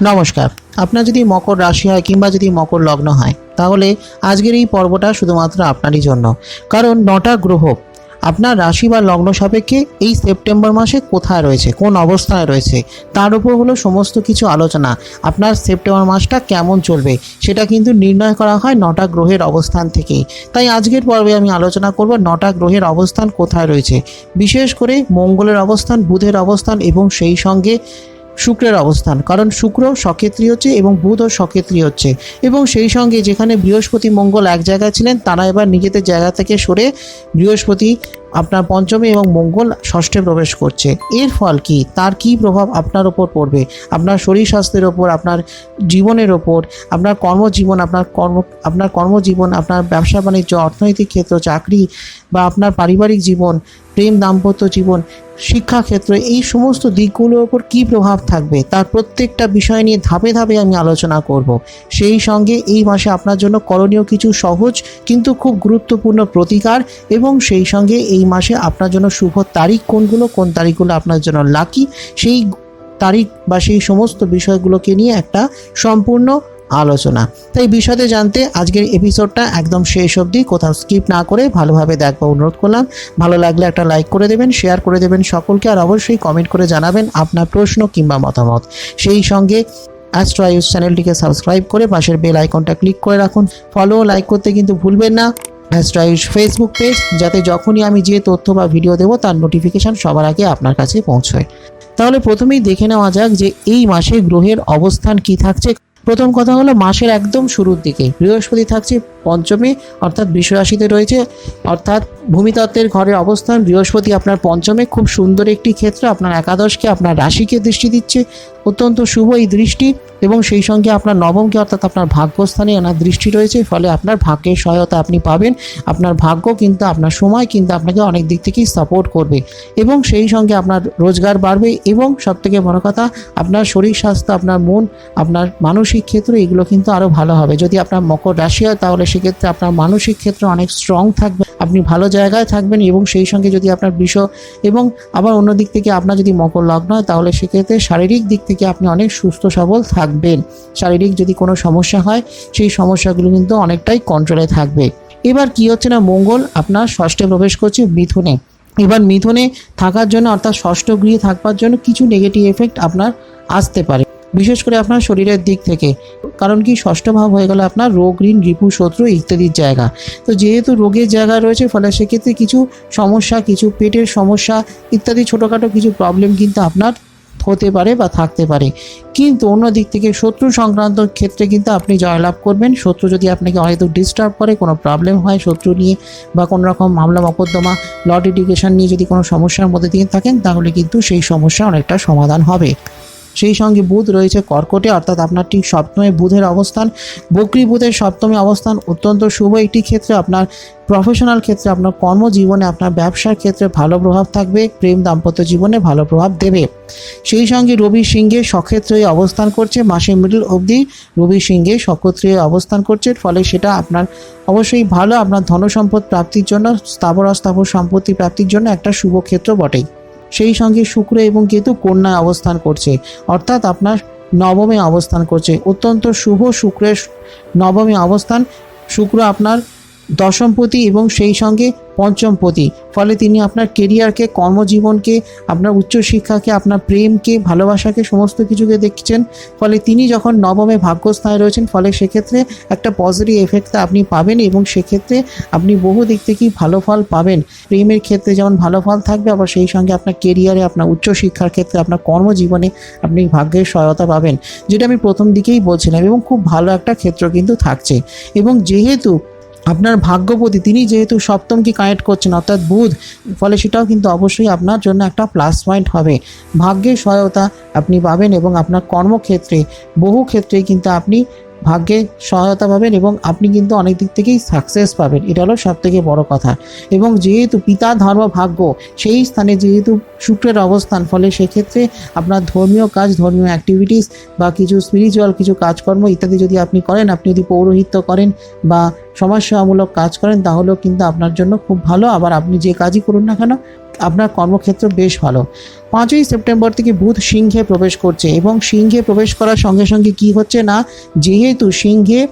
নমস্কার। আপনার যদি মকর রাশি হয় কিংবা যদি মকর লগ্ন হয়, তাহলে আজকের এই পর্বটা শুধুমাত্র আপনারই জন্য। কারণ নটা গ্রহ, আপনার রাশি বা লগ্ন সাপেক্ষে এই সেপ্টেম্বর মাসে কোথায় রয়েছে, কোন অবস্থায় রয়েছে, তার উপর হলো সমস্ত কিছু আলোচনা। আপনার সেপ্টেম্বর মাসটা কেমন চলবে, সেটা কিন্তু নির্ণয় করা হয় নটা গ্রহের অবস্থান থেকেই। তাই আজকের পর্বে আমি আলোচনা করব নটা গ্রহের অবস্থান কোথায় রয়েছে। বিশেষ করে মঙ্গলের অবস্থান, বুধের অবস্থান এবং সেই সঙ্গে শুক্রের অবস্থান। কারণ শুক্র সক্ষেত্রী হচ্ছে এবং বুধও সক্ষেত্রী হচ্ছে। এবং সেই সঙ্গে যেখানে বৃহস্পতি মঙ্গল এক জায়গায় ছিলেন, তারা এবার নিজেদের জায়গা থেকে সরে বৃহস্পতি আপনার পঞ্চমী এবং মঙ্গল ষষ্ঠে প্রবেশ করছে। এর ফল কি? তার কি প্রভাব আপনার ওপর পড়বে? আপনার শরীর স্বাস্থ্যের ওপর আপনার জীবনের ওপর আপনার কর্মজীবন, আপনার কর্ম, আপনার কর্মজীবন, আপনার ব্যবসা বাণিজ্য, অর্থনৈতিক ক্ষেত্র, চাকরি বা আপনার পারিবারিক জীবন, প্রেম, দাম্পত্য জীবন শিক্ষাক্ষেত্র এই সমস্ত দিকগুলোর ওপর কী প্রভাব থাকবে? তার প্রত্যেকটা বিষয় নিয়ে ধাপে ধাপে আমি আলোচনা করব। সেই সঙ্গে এই মাসে আপনার জন্য করণীয় কিছু সহজ কিন্তু খুব গুরুত্বপূর্ণ প্রতিকার এবং সেই সঙ্গে এই মাসে আপনার জন্য শুভ তারিখ কোনগুলো, কোন তারিখগুলো আপনার জন্য লাকি সেই তারিখ বা সেই সমস্ত বিষয়গুলোকে নিয়ে একটা সম্পূর্ণ আলোচনা। তাই বিশদে জানতে আজকের এপিসোডটা একদম শেষ অবধি কোথাও স্কিপ না করে ভালোভাবে দেখবার অনুরোধ করলাম। ভালো লাগলে একটা লাইক করে দেবেন শেয়ার করে দেবেন সকলকে আর অবশ্যই কমেন্ট করে জানাবেন আপনার প্রশ্ন কিংবা মতামত। সেই সঙ্গে অ্যাস্ট্রো আয়ুষ চ্যানেলটিকে সাবস্ক্রাইব করে পাশের বেল আইকনটা ক্লিক করে রাখুন। ফলো লাইক করতে কিন্তু ভুলবেন না। অ্যাস্ট্রো ফেসবুক পেজ যাতে যখনই আমি যে তথ্য বা ভিডিও দেবো, তার নোটিফিকেশান সবার আগে আপনার কাছে পৌঁছয়। তাহলে প্রথমেই দেখে নেওয়া যাক যে এই মাসে গ্রহের অবস্থান কি থাকছে। প্রথম কথা হলো, মাসের একদম শুরুর দিকে বৃহস্পতি থাকছে পঞ্চমে, অর্থাৎ বিশ্বরাশিতে রয়েছে। অর্থাৎ ভূমিতত্ত্বের ঘরের অবস্থান, বৃহস্পতি আপনার পঞ্চমে। খুব সুন্দর একটি ক্ষেত্র, আপনার একাদশকে, আপনার রাশিকে দৃষ্টি দিচ্ছে। অত্যন্ত শুভ এই দৃষ্টি এবং সেই সঙ্গে আপনার নবমকে, অর্থাৎ আপনার ভাগ্যস্থানে ওনার দৃষ্টি রয়েছে। ফলে আপনার ভাগ্যের সহায়তা আপনি পাবেন। আপনার ভাগ্য কিন্তু, আপনার সময় কিন্তু আপনাকে অনেক দিক থেকেই সাপোর্ট করবে এবং সেই সঙ্গে আপনার রোজগার বাড়বে এবং সবথেকে বড় কথা, আপনার শরীর স্বাস্থ্য, আপনার মন, আপনার মানসিক ক্ষেত্র, এগুলো কিন্তু আরও ভালো হবে। যদি আপনার মকর রাশি হয়, তাহলে সেক্ষেত্রে আপনার মানসিক ক্ষেত্রে অনেক স্ট্রং থাকবে, আপনি ভালো জায়গায় থাকবেন এবং সেই সঙ্গে যদি আপনার বিষয় এবং আবার অন্য দিক থেকে আপনার যদি মকর লগ্ন হয়, তাহলে সেক্ষেত্রে শারীরিক দিক থেকে আপনি অনেক সুস্থ সবল থাকবেন। শারীরিক যদি কোনো সমস্যা হয়, সেই সমস্যাগুলো কিন্তু অনেকটাই কন্ট্রোলে থাকবে। এবার কি হচ্ছে না, মঙ্গল আপনার ষষ্ঠে প্রবেশ করছে মিথুনে। এবার মিথুনে থাকার জন্য অর্থাৎ ষষ্ঠ গৃহে থাকবার জন্য কিছু নেগেটিভ এফেক্ট আপনার আসতে পারে। বিশেষ করে আপনার শরীরের দিক থেকে। কারণ কি, ষষ্ঠ ভাব হয়ে গেলে আপনার রোগ, ঋণ, রিপু, শত্রু ইত্যাদির জায়গা। তো যেহেতু রোগের জায়গা রয়েছে, ফলে সেক্ষেত্রে কিছু সমস্যা, কিছু পেটের সমস্যা ইত্যাদি ছোটোখাটো কিছু প্রবলেম কিন্তু আপনার হতে পারে বা থাকতে পারে। কিন্তু অন্য দিক থেকে শত্রু সংক্রান্ত ক্ষেত্রে কিন্তু আপনি জয়লাভ করবেন। শত্রু যদি আপনাকে হয়তো ডিস্টার্ব করে, কোনো প্রবলেম হয় শত্রু নিয়ে বা কোনো রকম মামলা, মকদ্দমা ল লিটিগেশন নিয়ে যদি কোনো সমস্যার মধ্যে দিয়ে থাকেন, তাহলে কিন্তু সেই সমস্যা অনেকটা সমাধান হবে। সেই সঙ্গে বুধ রয়েছে কর্কটে, অর্থাৎ আপনার ঠিক সপ্তমে বুধের অবস্থান। বকরি বুধের সপ্তমে অবস্থান অত্যন্ত শুভ একটি ক্ষেত্রে। আপনার প্রফেশনাল ক্ষেত্রে, আপনার কর্মজীবনে, আপনার ব্যবসার ক্ষেত্রে ভালো প্রভাব থাকবে, প্রেম দাম্পত্য জীবনে ভালো প্রভাব দেবে। সেই সঙ্গে রবি সিংহে সক্ষেত্রে অবস্থান করছে মাসের মিডল অবধি। রবি সিংহে সক্ষেত্রে অবস্থান করছে ফলে সেটা আপনার অবশ্যই ভালো, আপনার ধনসম্পদ প্রাপ্তির জন্য, স্থাবর অস্থাবর সম্পত্তি প্রাপ্তির জন্য একটা শুভ ক্ষেত্র বটেই। সেই সঙ্গে শুক্র এবং কেতু কন্যায় অবস্থান করছে। অর্থাৎ আপনার নবমে অবস্থান করছে। অত্যন্ত শুভ শুক্রের নবমে অবস্থান। শুক্র আপনার দশমপতি এবং সেই সঙ্গে পঞ্চমপতি ফলে তিনি আপনার কেরিয়ারকে কর্মজীবনকে, আপনার উচ্চশিক্ষাকে, আপনার প্রেমকে, ভালোবাসাকে, সমস্ত কিছুকে দেখছেন। ফলে তিনি যখন নবমে ভাগ্যস্থানে রয়েছেন, ফলে সেক্ষেত্রে একটা পজিটিভ এফেক্ট আপনি পাবেন এবং সেক্ষেত্রে আপনি বহু দিক থেকেই ভালো ফল পাবেন। প্রেমের ক্ষেত্রে যেমন ভালো ফল থাকবে, আবার সেই সঙ্গে আপনার কেরিয়ারে আপনার উচ্চশিক্ষার ক্ষেত্রে, আপনার কর্মজীবনে আপনি ভাগ্যের সহায়তা পাবেন। যেটা আমি প্রথম দিকেই বলছিলাম এবং খুব ভালো একটা ক্ষেত্র কিন্তু থাকছে। এবং যেহেতু আপনার ভাগ্যপতি, তিনি যেহেতু সপ্তমকে কানেক্ট করছেন, অর্থাৎ বুধ, ফলে সেটাও কিন্তু অবশ্যই আপনার জন্য একটা প্লাস পয়েন্ট হবে। ভাগ্যের সহায়তা আপনি পাবেন এবং আপনার কর্মক্ষেত্রে, বহু ক্ষেত্রে কিন্তু আপনি ভাগ্যে সহায়তা পাবেন এবং আপনি কিন্তু অনেক দিক থেকেই সাকসেস পাবেন। এটা হলো সব থেকে বড় কথা। এবং যেহেতু পিতা ধর্ম ভাগ্য, সেই স্থানে যেহেতু শুক্রের অবস্থান, ফলে সেক্ষেত্রে আপনার ধর্মীয় কাজ, ধর্মীয় অ্যাক্টিভিটিস বা কিছু স্পিরিচুয়াল কিছু কাজকর্ম ইত্যাদি যদি আপনি করেন, আপনি যদি পৌরোহিত্য করেন বা সমাজসেবামূলক কাজ করেন, তাহলেও কিন্তু আপনার জন্য খুব ভালো। আবার আপনি যে কাজই করুন না কেন আপনার কর্মক্ষেত্র বেশ ভালো। পাঁচই সেপ্টেম্বর থেকে বুধ সিংহে প্রবেশ করছে এবং সিংহে প্রবেশ করার সঙ্গে সঙ্গে কি হচ্ছে না? যেহেতু সিংহে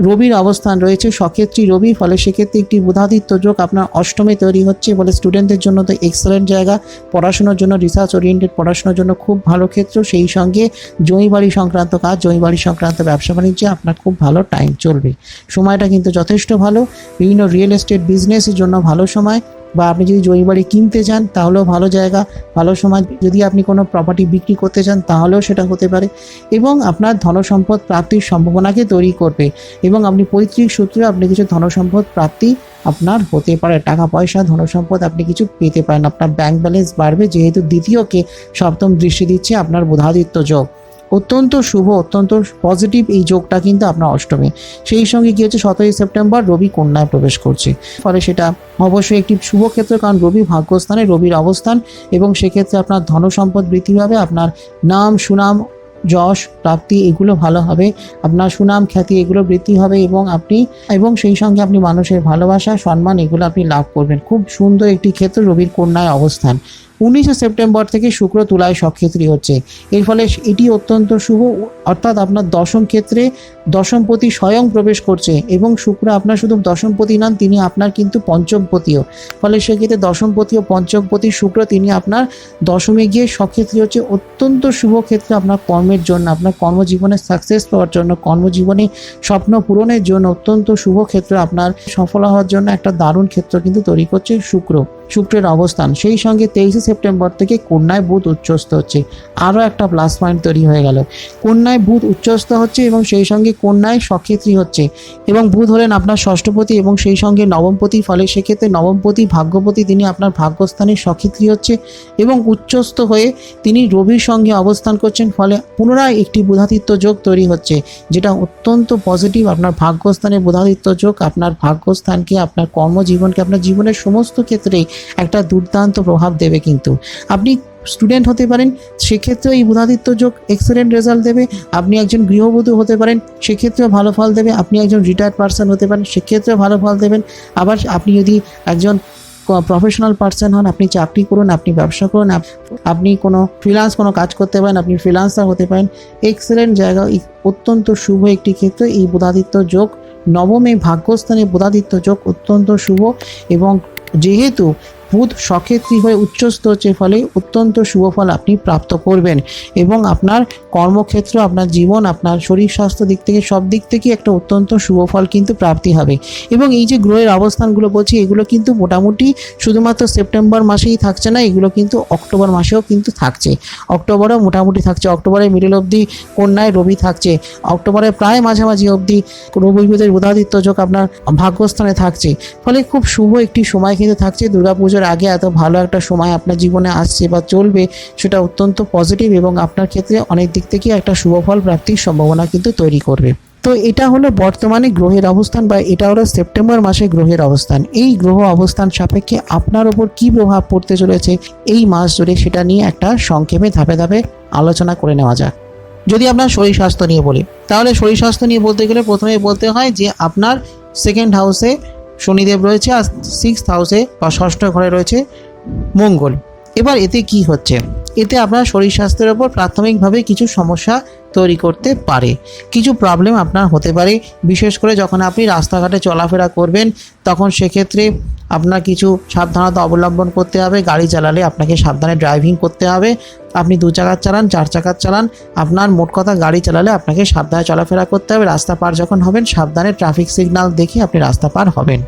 রবির অবস্থান রয়েছে, সক্ষেত্রী রবি, ফলে সেক্ষেত্রে একটি বুধাদিত্য যোগ আপনার অষ্টমে তৈরি হচ্ছে বলে স্টুডেন্টদের জন্য তো এক্সেলেন্ট জায়গা। পড়াশোনার জন্য রিসার্চ ওরিয়েন্টেড পড়াশোনার জন্য খুব ভালো ক্ষেত্র। সেই সঙ্গে জমিবাড়ি সংক্রান্ত কাজ জমিবাড়ি সংক্রান্ত ব্যবসা বাণিজ্যে আপনার খুব ভালো টাইম চলবে। সময়টা কিন্তু যথেষ্ট ভালো। বিভিন্ন রিয়েল এস্টেট বিজনেসের জন্য ভালো সময়। বা আপনি যদি জমি বাড়ি কিনতে চান তাহলেও ভালো জায়গা, ভালো সময়। যদি আপনি কোনো প্রপার্টি বিক্রি করতে চান তাহলেও সেটা হতে পারে। এবং আপনার ধনসম্পদ প্রাপ্তির সম্ভাবনাকে তৈরি করবে। এবং আপনি পৈতৃক সূত্রে আপনি কিছু ধনসম্পদ প্রাপ্তি আপনার হতে পারে। টাকা পয়সা, ধনসম্পদ আপনি কিছু পেতে পারেন। আপনার ব্যাংক ব্যালেন্স বাড়বে, যেহেতু দ্বিতীয়কে সপ্তম দৃষ্টি দিচ্ছে আপনার বুধাদিত্য যোগ। অত্যন্ত শুভ, অত্যন্ত পজিটিভ এই যোগটা কিন্তু আপনার অষ্টমী। সেই সঙ্গে কি হচ্ছে, সতেরোই সেপ্টেম্বর রবি কন্যায় প্রবেশ করছে। ফলে সেটা অবশ্যই একটি শুভ ক্ষেত্র, কারণ রবি ভাগ্যস্থানে, রবির অবস্থান এবং সেক্ষেত্রে আপনার ধনসম্পদ বৃদ্ধি পাবে, আপনার নাম, সুনাম, যশ, প্রাপ্তি এগুলো ভালো হবে, আপনার সুনাম, খ্যাতি এগুলো বৃদ্ধি হবে এবং আপনি, এবং সেই সঙ্গে আপনি মানুষের ভালোবাসা, সম্মান এগুলো আপনি লাভ করবেন। খুব সুন্দর একটি ক্ষেত্র রবির কন্যায় অবস্থান। উনিশে সেপ্টেম্বর থেকে শুক্র তুলায় সক্ষেত্রী হচ্ছে। এর ফলে এটি অত্যন্ত শুভ, অর্থাৎ আপনার দশম ক্ষেত্রে দশমপতি স্বয়ং প্রবেশ করছে এবং শুক্র আপনার শুধু দশমপতি নন, তিনি আপনার কিন্তু পঞ্চমপতিও। ফলে সেক্ষেত্রে দশমপতি ও পঞ্চমপতি শুক্র, তিনি আপনার দশমে গিয়ে সক্ষেত্রী হচ্ছে। অত্যন্ত শুভ ক্ষেত্রে আপনার কর্মের জন্য, আপনার কর্মজীবনে সাকসেস পাওয়ার জন্য, কর্মজীবনে স্বপ্ন পূরণের জন্য অত্যন্ত শুভ ক্ষেত্র আপনার সফল হওয়ার জন্য একটা দারুণ ক্ষেত্র কিন্তু তৈরি করছে শুক্র। শুক্রের অবস্থান। সেই সঙ্গে তেইশে সেপ্টেম্বর থেকে কন্যায় বুধ উচ্চস্থ হচ্ছে। আরও একটা প্লাস পয়েন্ট তৈরি হয়ে গেল। কন্যায় বুধ উচ্চস্থ হচ্ছে এবং সেই সঙ্গে কন্যায় সক্ষেত্রী হচ্ছে। এবং বুধ হলেন আপনার ষষ্ঠপতি এবং সেই সঙ্গে নবমপতি ফলে সেক্ষেত্রে নবমপতি, ভাগ্যপতি তিনি আপনার ভাগ্যস্থানে সক্ষেত্রী হচ্ছে এবং উচ্চস্থ হয়ে তিনি রবির সঙ্গে অবস্থান করছেন। ফলে পুনরায় একটি বুধাদিত্য যোগ তৈরি হচ্ছে, যেটা অত্যন্ত পজিটিভ আপনার ভাগ্যস্থানে বুধাদিত্য যোগ, আপনার ভাগ্যস্থানকে, আপনার কর্মজীবনকে, আপনার জীবনের সমস্ত ক্ষেত্রেই একটা দুর্দান্ত প্রভাব দেবে কিন্তু। আপনি স্টুডেন্ট হতে পারেন, সেক্ষেত্রেও এই বুধাদিত্য যোগ এক্সেলেন্ট রেজাল্ট দেবে। আপনি একজন গৃহবধূ হতে পারেন, সেক্ষেত্রেও ভালো ফল দেবে। আপনি একজন রিটায়ার্ড পার্সন হতে পারেন, সেক্ষেত্রেও ভালো ফল দেবেন। আবার আপনি যদি একজন প্রফেশনাল পার্সন হন, আপনি চাকরি করুন, আপনি ব্যবসা করুন আপনি কোনো ফ্রিলান্স কোনো কাজ করতে পারেন, আপনি ফ্রিলান্সার হতে পারেন। এক্সেলেন্ট জায়গা অত্যন্ত শুভ একটি ক্ষেত্র এই বুধাদিত্য যোগ, নবমে ভাগ্যস্থানে বুধাদিত্য যোগ অত্যন্ত শুভ এবং যেহেতু বুধ সক্ষেত্রী হয়ে উচ্চস্থ হচ্ছে ফলে অত্যন্ত শুভ ফল আপনি প্রাপ্ত করবেন। এবং আপনার কর্মক্ষেত্র, আপনার জীবন, আপনার শরীর স্বাস্থ্য দিক থেকে, সব দিক থেকে একটা অত্যন্ত শুভ ফল কিন্তু প্রাপ্তি হবে। এবং এই যে গ্রহের অবস্থানগুলো বলছি, এগুলো কিন্তু মোটামুটি শুধুমাত্র সেপ্টেম্বর মাসেই থাকছে না, এগুলো কিন্তু অক্টোবর মাসেও কিন্তু থাকছে। অক্টোবরেও মোটামুটি থাকছে। অক্টোবরের মিডিল অবধি কন্যায় রবি থাকছে। অক্টোবরের প্রায় মাঝামাঝি অবধি রবি বুধের বুধাদিত্য যোগ আপনার ভাগ্যস্থানে থাকছে। ফলে খুব শুভ একটি সময় কিন্তু থাকছে। দুর্গাপুজোর আগে এত ভালো একটা সময় আপনার জীবনে আসছে বা চলবে, সেটা অত্যন্ত পজিটিভ এবং আপনার ক্ষেত্রে অনেক দিক থেকে একটা শুভ ফল প্রাপ্তির সম্ভাবনা কিন্তু তৈরি করবে। তো এটা হলো বর্তমানে গ্রহের অবস্থান বা এটা হলো সেপ্টেম্বর মাসে গ্রহের অবস্থান। এই গ্রহ অবস্থান সাপেক্ষে আপনার ওপর কী প্রভাব পড়তে চলেছে, এই মাস জুড়ে সেটা নিয়ে একটা সংক্ষেপে ধাপে ধাপে আলোচনা করে নেওয়া যাক। যদি আপনার শরীর স্বাস্থ্য নিয়ে বলি, তাহলে শরীর স্বাস্থ্য নিয়ে বলতে গেলে প্রথমে বলতে হয় যে আপনার সেকেন্ড হাউসে শনিদেব রয়েছে আর সিক্স হাউসে বা ষষ্ঠ ঘরে রয়েছে মঙ্গল। এবার এতে কি হচ্ছে? এতে আপনার শরীর স্বাস্থ্যের ওপর প্রাথমিকভাবে কিছু সমস্যা তৈরি করতে পারে। কিছু প্রবলেম আপনার হতে পারে। বিশেষ করে যখন আপনি রাস্তাঘাটে চলাফেরা করবেন, তখন সেক্ষেত্রে আপনার কিছু সাবধানতা অবলম্বন করতে হবে, গাড়ি চালালে আপনাকে সাবধানে ড্রাইভিং করতে হবে। আপনি দু চাকার চালান, চার চাকার চালান, আপনার মোট কথা গাড়ি চালালে আপনাকে সাবধানে চলাফেরা করতে হবে। রাস্তা পার যখন হবেন, সাবধানে ট্রাফিক সিগন্যাল দেখে আপনি রাস্তা পার হবেন।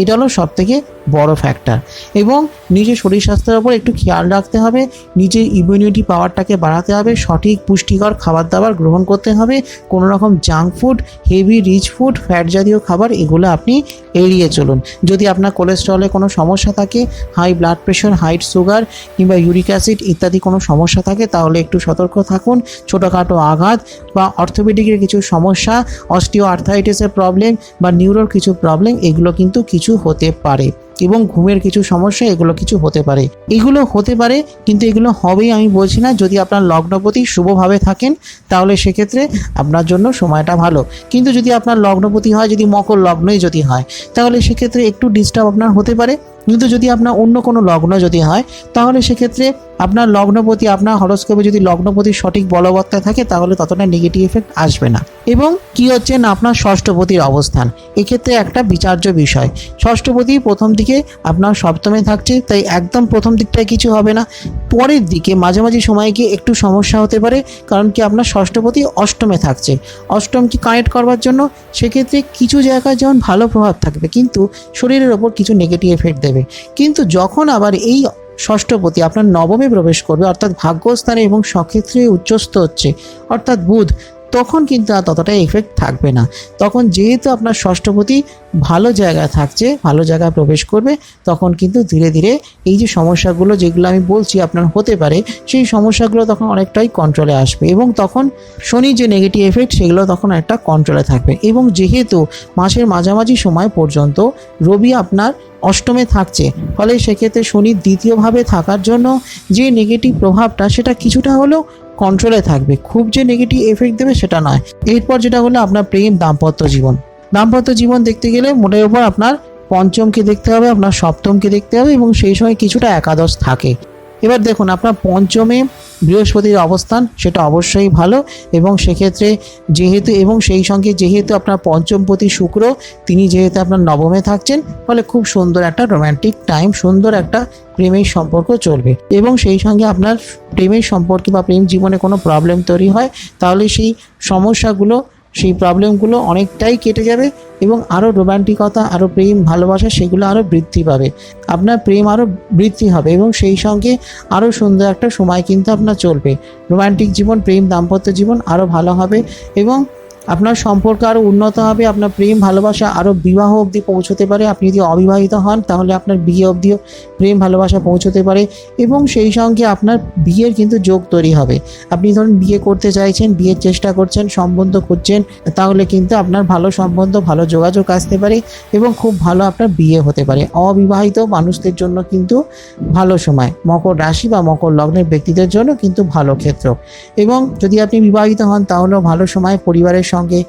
এটা হলো সব থেকে বড় ফ্যাক্টর এবং নিজের শরীর স্বাস্থ্যের ওপর একটু খেয়াল রাখতে হবে, নিজের ইমিউনিটি পাওয়ারটাকে বাড়াতে হবে, সঠিক পুষ্টিকর খাবার দাবার গ্রহণ করতে হবে কোনো রকম junk food heavy rich food fat জাতীয় খাবার, এগুলো আপনি এড়িয়ে চলুন। যদি আপনার কোলেস্ট্রলে কোনো সমস্যা থাকে high blood pressure high sugar কিংবা ইউরিক অ্যাসিড ইত্যাদি কোনো সমস্যা থাকে, তাহলে একটু সতর্ক থাকুন। ছোটোখাটো আঘাত বা অর্থোপেডিকের কিছু সমস্যা অস্টিও আর্থাইটিসের প্রবলেম বা নিউরোর কিছু প্রবলেম এগুলো কিন্তু কিছু হতে পারে। এবং ঘুমের কিছু সমস্যা, এগুলো কিছু হতে পারে। এগুলো হতে পারে, কিন্তু এগুলো হবেই আমি বলছি না, যদি আপনার লগ্নপতি শুভভাবে থাকেন, তাহলে সেক্ষেত্রে আপনার জন্য সময়টা ভালো। কিন্তু যদি আপনার লগ্নপতি হয়, যদি মকর লগ্নই যদি হয়, তাহলে সেক্ষেত্রে একটু ডিস্টার্ব আপনার হতে পারে। কিন্তু যদি আপনার অন্য কোনো লগ্ন যদি হয়, তাহলে সেক্ষেত্রে আপনার লগ্নপতি, আপনার হরস্কোপে যদি লগ্নপতি সঠিক বলবত্তায় থাকে, তাহলে ততটা নেগেটিভ এফেক্ট আসবে না। এবং কি হচ্ছে না, আপনার ষষ্ঠপতির অবস্থান। এক্ষেত্রে একটা বিচার্য বিষয়। ষষ্ঠপতি প্রথম দিকে আপনার সপ্তমে থাকছে, তাই একদম প্রথম দিকটায় কিছু হবে না। পরের দিকে মাঝামাঝি সময়ে গিয়ে একটু সমস্যা হতে পারে, কারণ কি আপনার ষষ্ঠপতি অষ্টমে থাকছে। অষ্টমকে কানেক্ট করবার জন্য? সেক্ষেত্রে কিছু জায়গায় যেমন ভালো প্রভাব থাকবে, কিন্তু শরীরের ওপর কিছু নেগেটিভ এফেক্ট দেবে। কিন্তু যখন আবার এই ষষ্ঠপতি আপনার নবমে প্রবেশ করবে, অর্থাৎ ভাগ্যস্থানে এবং সক্ষেত্রে উচ্চস্থ হচ্ছে, অর্থাৎ বুধ তখন কিন্তু আর ততটা এফেক্ট থাকবে না। তখন যেহেতু আপনার ষষ্ঠপতি ভালো জায়গায় থাকছে, ভালো জায়গায় প্রবেশ করবে, তখন কিন্তু ধীরে ধীরে এই যে সমস্যাগুলো যেগুলো আমি বলছি আপনার হতে পারে, সেই সমস্যাগুলো তখন অনেকটাই কন্ট্রোলে আসবে এবং তখন শনি যে নেগেটিভ এফেক্ট সেগুলো তখন একটা কন্ট্রোলে থাকবে এবং যেহেতু মাসের মাঝামাঝি সময় পর্যন্ত রবি আপনার অষ্টমে থাকছে, ফলে সেক্ষেত্রে শনির দ্বিতীয়ভাবে থাকার জন্য যে নেগেটিভ প্রভাবটা সেটা কিছুটা হলেও কন্ট্রোলে থাকবে। খুব যে নেগেটিভ এফেক্ট দেবে সেটা নয়। এরপর যেটা হলো আপনার প্রেম দাম্পত্য জীবন। দাম্পত্য জীবন দেখতে গেলে মোটের উপর আপনার পঞ্চমকে দেখতে হবে, আপনার সপ্তমকে দেখতে হবে এবং সেই সময় কিছুটা একাদশ থাকে। এবার দেখুন আপনার পঞ্চমে বৃহস্পতির অবস্থান, সেটা অবশ্যই ভালো। এবং সেক্ষেত্রে যেহেতু, এবং সেই সঙ্গে যেহেতু আপনার পঞ্চমপতি শুক্র, তিনি যেহেতু আপনার নবমে থাকছেন, ফলে খুব সুন্দর একটা রোম্যান্টিক টাইম সুন্দর একটা প্রেমের সম্পর্ক চলবে। এবং সেই সঙ্গে আপনার প্রেমের সম্পর্কে বা প্রেম জীবনে কোনো প্রবলেম তৈরি হয়, তাহলে সেই সমস্যাগুলো সেই প্রবলেমগুলো অনেকটাই কেটে যাবে এবং আরও রোমান্টিকতা আরও প্রেম, ভালোবাসা সেগুলো আরও বৃদ্ধি পাবে। আপনার প্রেম আরও বৃদ্ধি হবে এবং সেই সঙ্গে আরও সুন্দর একটা সময় কিন্তু আপনার চলবে। রোমান্টিক জীবন, প্রেম, দাম্পত্য জীবন আরও ভালো হবে এবং আপনার সম্পর্ক আরও উন্নত হবে, আপনার প্রেম, ভালোবাসা আরও বিবাহ অবধি পৌঁছতে পারে। আপনি যদি অবিবাহিত হন, তাহলে আপনার বিয়ে অবধিও প্রেম, ভালোবাসা পৌঁছতে পারে এবং সেই সঙ্গে আপনার বিয়ের কিন্তু যোগ তৈরি হবে। আপনি ধরুন বিয়ে করতে চাইছেন, বিয়ের চেষ্টা করছেন, সম্বন্ধ করছেন তাহলে কিন্তু আপনার ভালো সম্বন্ধ, ভালো যোগাযোগ আসতে পারে এবং খুব ভালো আপনার বিয়ে হতে পারে। অবিবাহিত মানুষদের জন্য কিন্তু ভালো সময়। মকর রাশি বা মকর লগ্নের ব্যক্তিদের জন্য কিন্তু ভালো ক্ষেত্র। এবং যদি আপনি বিবাহিত হন, তাহলেও ভালো সময়, পরিবারের সঙ্গে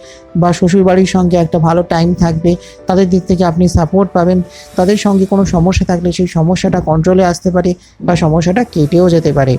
বা শ্বশুরবাড়ির সঙ্গে একটা ভালো টাইম থাকবে, তাদের দিক থেকে আপনি সাপোর্ট পাবেন। তাদের সঙ্গে কোনো সমস্যা থাকলে সেই সমস্যাটা কন্ট্রোলে আসতে পারে বা সমস্যাটা কেটেও যেতে পারে।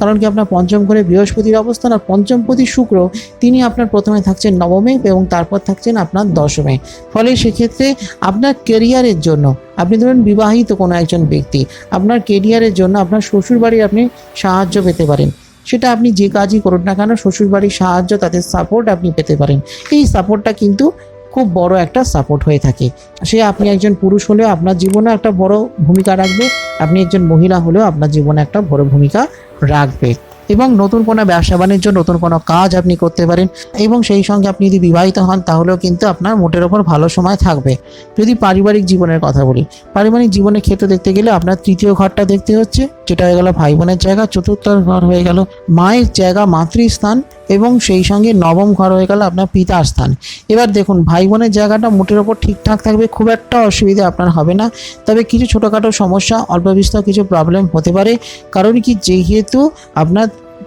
কারণ কি আপনার পঞ্চম ঘরে বৃহস্পতির অবস্থান আর পঞ্চমপতি শুক্র, তিনি আপনার প্রথমে থাকছেন নবমে এবং তারপর থাকছেন আপনার দশমে। ফলে সেক্ষেত্রে আপনার কেরিয়ারের জন্য, আপনি ধরুন বিবাহিত কোনো একজন ব্যক্তি, আপনার কেরিয়ারের জন্য আপনার শ্বশুরবাড়ির আপনি সাহায্য পেতে পারেন। সেটা আপনি যে কাজই করুন না কেন, শ্বশুরবাড়ির সাহায্য, তাদের সাপোর্ট আপনি পেতে পারেন। এই সাপোর্টটা কিন্তু খুব বড় একটা সাপোর্ট হয়ে থাকে। সে আপনি একজন পুরুষ হলেও আপনার জীবনে একটা বড় ভূমিকা রাখবে, আপনি একজন মহিলা হলেও আপনার জীবনে একটা বড় ভূমিকা রাখবে। এবং নতুন কোনো ব্যবসা বাণিজ্য, নতুন কোনো কাজ আপনি করতে পারেন এবং সেই সঙ্গে আপনি যদি বিবাহিত হন, তাহলেও কিন্তু আপনার মোটের ওপর ভালো সময় থাকবে। যদি পারিবারিক জীবনের কথা বলি, পারিবারিক জীবনের ক্ষেত্রে দেখতে গেলে আপনার তৃতীয় ঘরটা দেখতে হচ্ছে, যেটা হয়ে গেল ভাই বোনের জায়গা, চতুর্থ ঘর হয়ে গেল মায়ের জায়গা, মাতৃস্থান এবং সেই সঙ্গে নবম ঘর হয়ে গেল আপনার পিতার স্থান। এবার দেখুন ভাই বোনের জায়গাটা মোটের ওপর ঠিকঠাক থাকবে, খুব একটা অসুবিধা আপনার হবে না। তবে কিছু ছোটোখাটো সমস্যা, অল্প বিস্তর কিছু প্রবলেম হতে পারে। কারণ কি, যেহেতু আপনার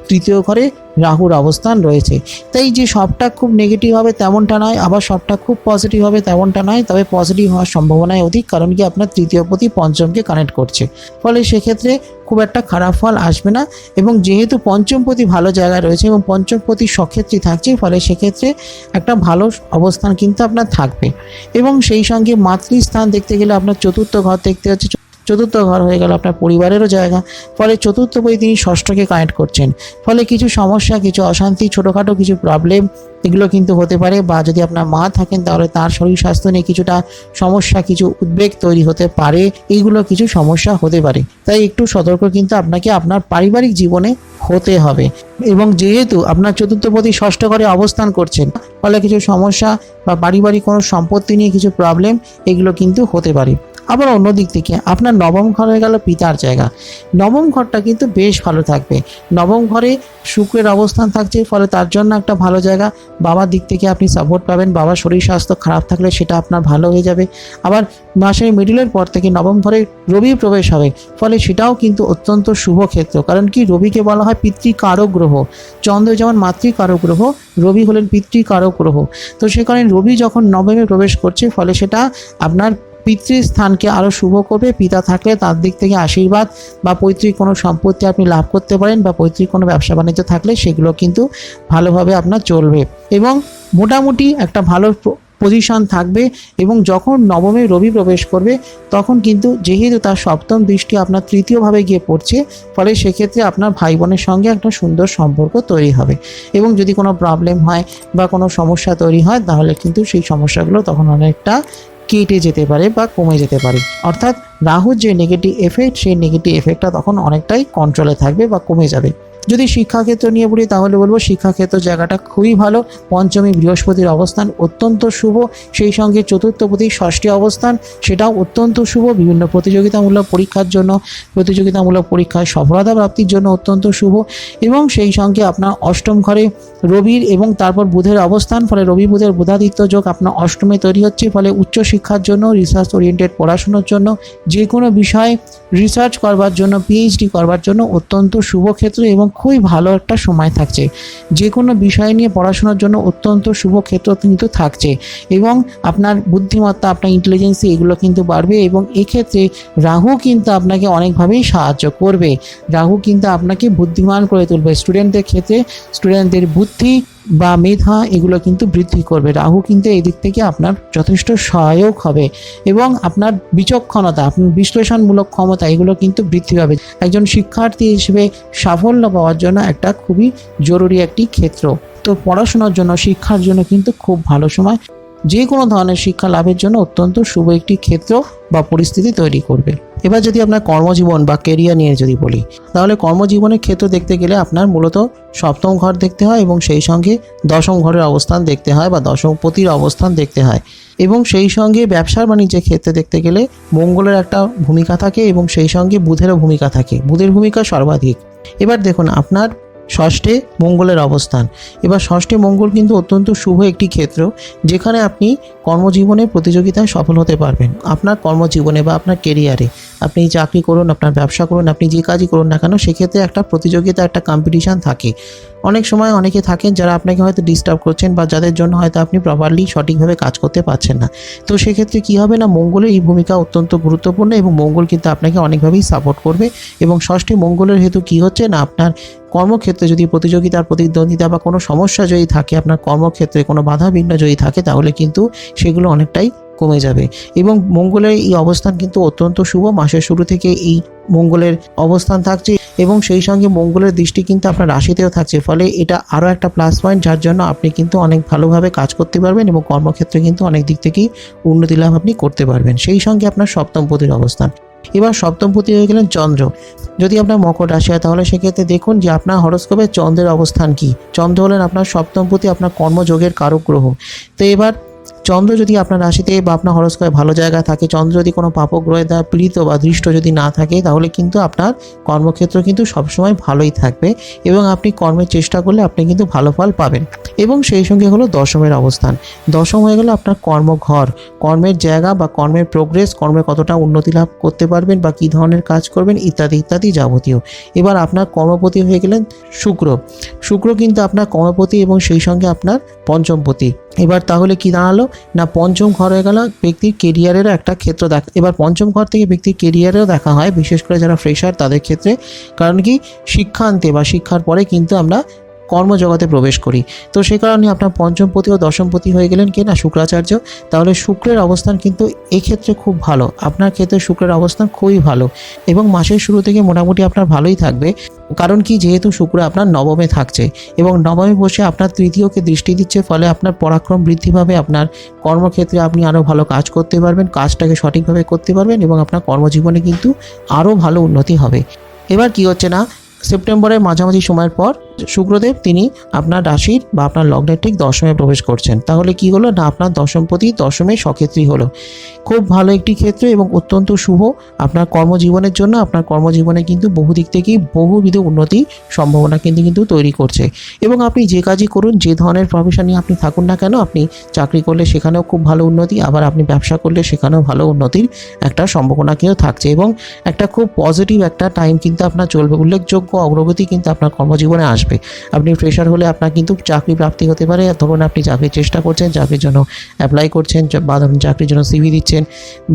তৃতীয় ঘরে রাহুর অবস্থান রয়েছে। তাই যে সবটা খুব নেগেটিভ হবে তেমনটা নয়, আবার সবটা খুব পজিটিভ হবে তেমনটা নয়, তবে পজিটিভ হওয়ার সম্ভাবনায় অধিক, কারণ কি আপনার তৃতীয় প্রতি পঞ্চমকে কানেক্ট করছে। ফলে সেক্ষেত্রে খুব একটা খারাপ ফল আসবে না এবং যেহেতু পঞ্চম প্রতি ভালো জায়গায় রয়েছে এবং পঞ্চম প্রতি সক্ষেত্রী থাকছে, ফলে সেক্ষেত্রে একটা ভালো অবস্থান কিন্তু আপনার থাকবে। এবং সেই সঙ্গে মাতৃস্থান দেখতে গেলে আপনার চতুর্থ ঘর দেখতে হচ্ছে চতুর্থ ঘর হয়ে গেল আপনার পরিবারেরও জায়গা। ফলে চতুর্থ বই তিনি ষষ্ঠকে কানেক্ট করছেন। ফলে কিছু সমস্যা, কিছু অশান্তি, ছোটোখাটো কিছু প্রবলেম এগুলো কিন্তু হতে পারে বা যদি আপনার মা থাকেন তাহলে তার শরীর স্বাস্থ্য নিয়ে কিছুটা সমস্যা, কিছু উদ্বেগ তৈরি হতে পারে। এইগুলো কিছু সমস্যা হতে পারে। তাই একটু সতর্ক কিন্তু আপনাকে আপনার পারিবারিক জীবনে হতে হবে। এবং যেহেতু আপনার চতুর্থপতি ষষ্ঠ ঘরে অবস্থান করছেন, ফলে কিছু সমস্যা বা পারিবারিক কোনো সম্পত্তি নিয়ে কিছু প্রবলেম এগুলো কিন্তু হতে পারে। আবার অন্য দিক থেকে আপনার নবম ঘর হয়ে গেল পিতার জায়গা। নবম ঘরটা কিন্তু বেশ ভালো থাকবে। নবম ঘরে শুক্রের অবস্থান থাকছে, ফলে তার জন্য একটা ভালো জায়গা। বাবার দিক থেকে আপনি সাপোর্ট পাবেন, বাবার শরীর স্বাস্থ্য খারাপ থাকলে সেটা আপনার ভালো হয়ে যাবে। আবার মাসের মিডিলের পর থেকে নবম ঘরে রবি প্রবেশ হবে, ফলে সেটাও কিন্তু অত্যন্ত শুভ ক্ষেত্র। কারণ কি? রবিকে বলা হয় পিতৃকারক গ্রহ। চন্দ্র যেমন মাতৃকারক গ্রহ, রবি হলেন পিতৃকারক গ্রহ। তো সে কারণে রবি যখন নবমে প্রবেশ করছে, ফলে সেটা আপনার পিতৃস্থানকে আরও শুভ করবে। পিতা থাকলে তার দিক থেকে আশীর্বাদ বা পৈতৃক কোনো সম্পত্তি আপনি লাভ করতে পারেন বা পৈতৃক কোনো ব্যবসা বাণিজ্য থাকলে সেগুলো কিন্তু ভালোভাবে আপনার চলবে। এবং মোটামুটি একটা ভালো পজিশন থাকবে এবং যখন নবমে রবি প্রবেশ করবে, তখন কিন্তু যেহেতু তার সপ্তম দৃষ্টি আপনার তৃতীয়ভাবে গিয়ে পড়ছে, ফলে সেক্ষেত্রে আপনার ভাই বোনের সঙ্গে একটা সুন্দর সম্পর্ক তৈরি হবে। এবং যদি কোনো প্রবলেম হয় বা কোনো সমস্যা তৈরি হয়, তাহলে কিন্তু সেই সমস্যাগুলো তখন অনেকটা কেটে যেতে পারে বা কমে যেতে পারে। অর্থাৎ রাহুর যে নেগেটিভ এফেক্ট সেই নেগেটিভ এফেক্টটা তখন অনেকটাই কন্ট্রোলে থাকবে বা কমে যাবে। যদি শিক্ষাক্ষেত্র নিয়ে বলি তাহলে বলব শিক্ষাক্ষেত্র জায়গাটা খুবই ভালো। পঞ্চমী বৃহস্পতির অবস্থান অত্যন্ত শুভ, সেই সঙ্গে চতুর্থপতি ষষ্ঠী অবস্থান, সেটাও অত্যন্ত শুভ। বিভিন্ন প্রতিযোগিতামূলক পরীক্ষার জন্য, প্রতিযোগিতামূলক পরীক্ষায় সফলতা প্রাপ্তির জন্য অত্যন্ত শুভ। এবং সেই সঙ্গে আপনার অষ্টম ঘরে রবির এবং তারপর বুধের অবস্থান, ফলে রবি বুধের বুধাদিত্য যোগ আপনার অষ্টমে তৈরি হচ্ছে, ফলে উচ্চশিক্ষার জন্য রিসার্চ ওরিয়েন্টেড পড়াশোনার জন্য যে কোনো বিষয়ে রিসার্চ করবার জন্য পিএইচডি করবার জন্য অত্যন্ত শুভ ক্ষেত্র এবং খুবই ভালো একটা সময় থাকছে। যে কোনো বিষয় নিয়ে পড়াশোনার জন্য অত্যন্ত শুভ ক্ষেত্র কিন্তু থাকছে এবং আপনার বুদ্ধিমত্তা, আপনার ইন্টেলিজেন্সি এগুলো কিন্তু বাড়বে এবং এক্ষেত্রে রাহু কিন্তু আপনাকে অনেকভাবেই সাহায্য করবে। রাহু কিন্তু আপনাকে বুদ্ধিমান করে তুলবে। স্টুডেন্টদের ক্ষেত্রে স্টুডেন্টদের বুদ্ধি বা মেধা, এগুলো কিন্তু বৃদ্ধি করবে। রাহু কিন্তু এই দিক থেকে আপনার যথেষ্ট সহায়ক হবে এবং আপনার বিচক্ষণতা, আপনার বিশ্লেষণমূলক ক্ষমতা, এগুলো কিন্তু বৃদ্ধি পাবে। একজন শিক্ষার্থী হিসেবে সাফল্য পাওয়ার জন্য একটা খুবই জরুরি একটি ক্ষেত্র। তো পড়াশোনার জন্য, শিক্ষার জন্য কিন্তু খুব ভালো সময় যে কোনো ধরনের শিক্ষা লাভের জন্য অত্যন্ত শুভ একটি ক্ষেত্র বা পরিস্থিতি তৈরি করবে। এবার যদি আপনার কর্মজীবন বা কেরিয়ার নিয়ে যদি বলি, তাহলে কর্মজীবনের ক্ষেত্র দেখতে গেলে আপনার মূলত সপ্তম ঘর দেখতে হয় এবং সেই সঙ্গে দশম ঘরের অবস্থান দেখতে হয় বা দশম পতির অবস্থান দেখতে হয়। এবং সেই সঙ্গে ব্যবসার বাণিজ্যের ক্ষেত্রে দেখতে গেলে মঙ্গলের একটা ভূমিকা থাকে এবং সেই সঙ্গে বুধেরও ভূমিকা থাকে। বুধের ভূমিকা সর্বাধিক। এবার দেখুন, আপনার ষষ্ঠে মঙ্গলের অবস্থান। এবার ষষ্ঠে মঙ্গল কিন্তু অত্যন্ত শুভ একটি ক্ষেত্র, যেখানে আপনি কর্মজীবনে প্রতিযোগিতায় সফল হতে পারবেন। আপনার কর্মজীবনে বা আপনার কেরিয়ারে আপনি চাকরি করুন, আপনার ব্যবসা করুন, আপনি যে কাজই করুন না কেন, সেক্ষেত্রে একটা প্রতিযোগিতা, একটা কম্পিটিশান থাকে। অনেক সময় অনেকে থাকেন যারা আপনাকে হয়তো ডিস্টার্ব করছেন বা যাদের জন্য হয়তো আপনি প্রপারলি সঠিকভাবে কাজ করতে পারছেন না। তো সেক্ষেত্রে কী হবে না, মঙ্গলের এই ভূমিকা অত্যন্ত গুরুত্বপূর্ণ এবং মঙ্গল কিন্তু আপনাকে অনেকভাবেই সাপোর্ট করবে এবং ষষ্ঠী মঙ্গলের হেতু কী হচ্ছে না, আপনার কর্মক্ষেত্রে যদি প্রতিযোগিতার প্রতিদ্বন্দ্বিতা বা কোনো সমস্যা যদি থাকে, আপনার কর্মক্ষেত্রে কোনো বাধা বিঘ্ন যদি থাকে, তাহলে কিন্তু সেগুলো অনেকটাই কমে যাবে। এবং মঙ্গলের এই অবস্থান কিন্তু অত্যন্ত শুভ। মাসের শুরু থেকে এই মঙ্গলের অবস্থান থাকছে এবং সেই সঙ্গে মঙ্গলের দৃষ্টি কিন্তু আপনার রাশিতেও থাকছে। ফলে এটা আরও একটা প্লাস পয়েন্ট যার জন্য আপনি কিন্তু অনেক ভালোভাবে কাজ করতে পারবেন এবং কর্মক্ষেত্রে কিন্তু অনেক দিক থেকেই উন্নতি লাভ আপনি করতে পারবেন। সেই সঙ্গে আপনার সপ্তমপতির অবস্থান। এবার সপ্তমপতি হয়ে গেলেন চন্দ্র। যদি আপনার মকর রাশি হয়, তাহলে সেক্ষেত্রে দেখুন যে আপনার হরস্কোপে চন্দ্রের অবস্থান কি? চন্দ্র হলেন আপনার সপ্তমপতি আপনার কর্মযোগের কারক গ্রহ তো এবার চন্দ্র যদি আপনার রাশিতে বা আপনার হরস্কোপে ভালো জায়গায় থাকে, চন্দ্র যদি কোনো পাপক গ্রহে দ্বারা পীড়িত বা দৃষ্ট যদি না থাকে, তাহলে কিন্তু আপনার কর্মক্ষেত্র কিন্তু সবসময় ভালোই থাকবে এবং আপনি কর্মের চেষ্টা করলে আপনি কিন্তু ভালো ফল পাবেন। এবং সেই সঙ্গে হলো দশমের অবস্থান। দশম হয়ে গেল আপনার কর্মঘর। কর্মের জায়গা বা কর্মের প্রোগ্রেস কর্মে কতটা উন্নতি লাভ করতে পারবেন বা কী ধরনের কাজ করবেন, ইত্যাদি ইত্যাদি যাবতীয়। এবার আপনার কর্মপতি হয়ে গেলেন শুক্র। শুক্র কিন্তু আপনার কর্মপতি এবং সেই সঙ্গে আপনার পঞ্চমপতি। এবার তাহলে কি দাঁড়াল? না পঞ্চম ঘর হয়ে গেল ব্যক্তির কেরিয়ারেরও একটা ক্ষেত্র দেখা, এবার পঞ্চম ঘর থেকে ব্যক্তির কেরিয়ারেও দেখা হয়, বিশেষ করে যারা ফ্রেশার তাদের ক্ষেত্রে। কারণ কি? শিক্ষান্তে বা শিক্ষার পরে কিন্তু আমরা কর্মজগতে প্রবেশ করি। তো সে কারণে আপনার পঞ্চমপতি ও দশমপতি হয়ে গেলেন কি না? শুক্রাচার্য তাহলে শুক্রের অবস্থান কিন্তু এক্ষেত্রে খুব ভালো। আপনার ক্ষেত্রে শুক্রের অবস্থান খুবই ভালো। এবং মাসের শুরু থেকে মোটামুটি আপনার ভালোই থাকবে। কারণ কি? যেহেতু শুক্র আপনার নবমে থাকছে এবং নবমে বসে আপনার তৃতীয়কে দৃষ্টি দিচ্ছে, ফলে আপনার পরাক্রম বৃদ্ধি পাবে, আপনার কর্মক্ষেত্রে আপনি আরও ভালো কাজ করতে পারবেন, কাজটাকে সঠিকভাবে করতে পারবেন এবং আপনার কর্মজীবনে কিন্তু আরও ভালো উন্নতি হবে। এবার কি হচ্ছে না? সেপ্টেম্বরের মাঝামাঝি সময়ের পর শুক্রদেব তিনি আপনার রাশির বা আপনার লগ্নের ঠিক দশমে প্রবেশ করছেন। তাহলে কি হলো? না, আপনার দশমপতি দশমে সক্ষেত্রী হলো। খুব ভালো একটি ক্ষেত্র এবং অত্যন্ত শুভ আপনার কর্মজীবনের জন্য। আপনার কর্মজীবনে কিন্তু বহু দিক থেকেই বহুবিধ উন্নতি সম্ভাবনা কিন্তু কিন্তু তৈরি করছে। এবং আপনি যে কাজই করুন, যে ধরনের প্রফেশন নিয়ে আপনি থাকুন না কেন, আপনি চাকরি করলে সেখানেও খুব ভালো উন্নতি, আবার আপনি ব্যবসা করলে সেখানেও ভালো উন্নতির একটা সম্ভাবনা কিন্তু থাকছে। এবং একটা খুব পজিটিভ একটা টাইম কিন্তু আপনার চলবে। উল্লেখযোগ্য অগ্রগতি কিন্তু আপনার কর্মজীবনে আসবে। আপনি ফ্রেশার হলে আপনার কিন্তু চাকরি প্রাপ্তি হতে পারে। ধরুন আপনি চাকরির চেষ্টা করছেন, চাকরির জন্য অ্যাপ্লাই করছেন, বা ধরুন চাকরির জন্য সিভি দিচ্ছেন,